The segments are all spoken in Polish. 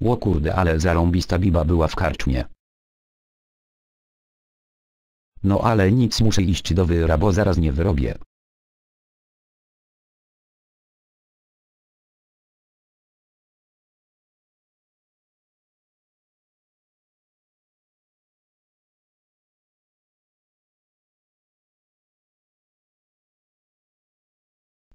Ło kurde ale zarąbista biba była w karczmie. No ale nic muszę iść do wyra bo zaraz nie wyrobię.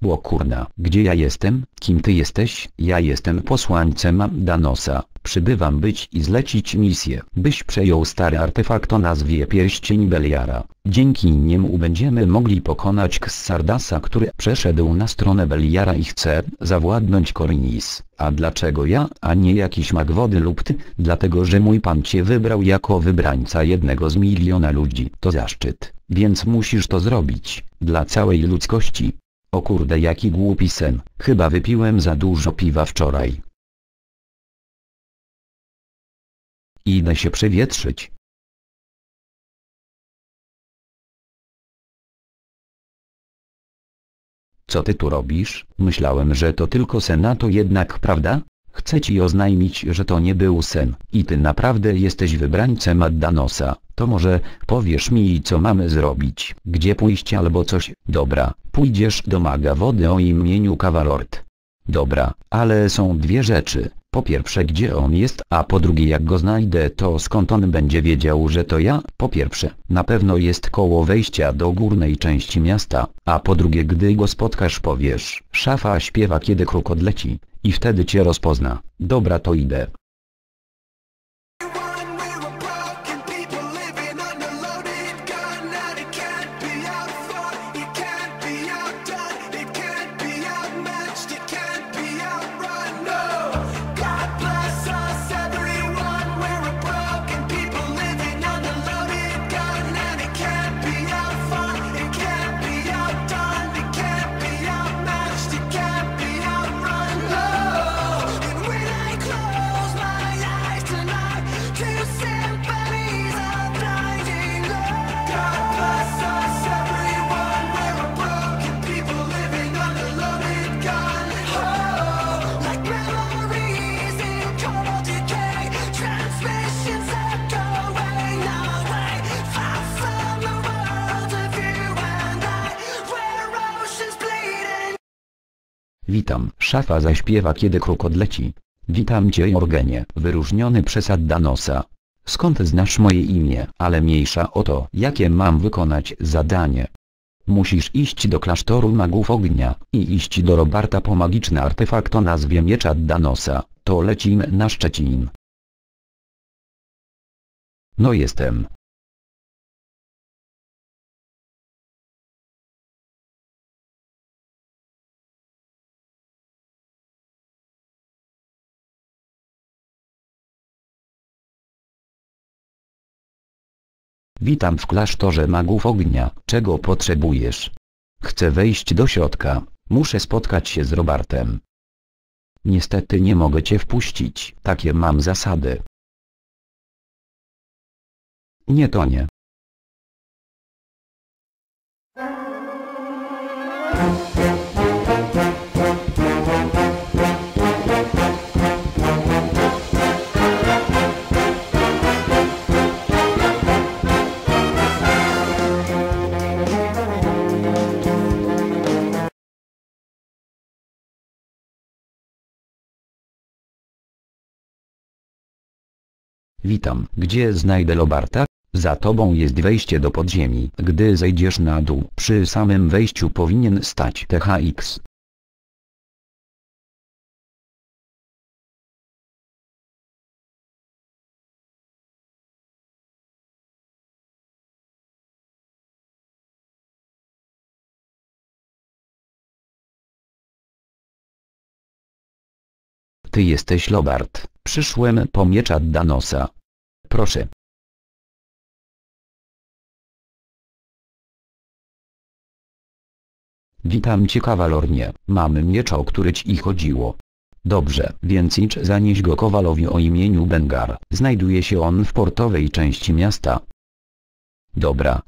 Ło kurna, gdzie ja jestem? Kim ty jesteś? Ja jestem posłańcem Danosa. Przybywam być i zlecić misję, byś przejął stary artefakt o nazwie Pierścień Beliara. Dzięki niemu będziemy mogli pokonać Ksardasa, który przeszedł na stronę Beliara i chce zawładnąć Korinis. A dlaczego ja, a nie jakiś mag wody lub ty? Dlatego, że mój pan cię wybrał jako wybrańca jednego z miliona ludzi. To zaszczyt, więc musisz to zrobić, dla całej ludzkości. O kurde jaki głupi sen, chyba wypiłem za dużo piwa wczoraj. Idę się przewietrzyć. Co ty tu robisz? Myślałem, że to tylko sen, a to jednak prawda? Chcę ci oznajmić, że to nie był sen i ty naprawdę jesteś wybrańcem Addanosa. To może powiesz mi co mamy zrobić, gdzie pójść albo coś. Dobra, pójdziesz do maga wody o imieniu Kawalord. Dobra, ale są dwie rzeczy. Po pierwsze gdzie on jest, a po drugie jak go znajdę to skąd on będzie wiedział że to ja? Po pierwsze, na pewno jest koło wejścia do górnej części miasta, a po drugie gdy go spotkasz powiesz, szafa śpiewa kiedy kruk odleci, i wtedy cię rozpozna. Dobra to idę. Witam. Szafa zaśpiewa kiedy kruk odleci. Witam cię Jorgenie, wyróżniony przez Addanosa. Skąd znasz moje imię, ale mniejsza o to, jakie mam wykonać zadanie. Musisz iść do klasztoru magów ognia i iść do Robarta po magiczny artefakt o nazwie miecz Addanosa. To lecimy na Szczecin. No jestem. Witam w klasztorze magów ognia. Czego potrzebujesz? Chcę wejść do środka. Muszę spotkać się z Robartem. Niestety nie mogę cię wpuścić. Takie mam zasady. Nie to nie. Witam. Gdzie znajdę Lobarta? Za tobą jest wejście do podziemi. Gdy zejdziesz na dół, przy samym wejściu powinien stać THX. Ty jesteś Lobart. Przyszłem po miecz Danosa. Proszę. Witam cię kawalornie. Mamy miecz o który ci chodziło. Dobrze, więc idź zanieś go kowalowi o imieniu Bengar. Znajduje się on w portowej części miasta. Dobra,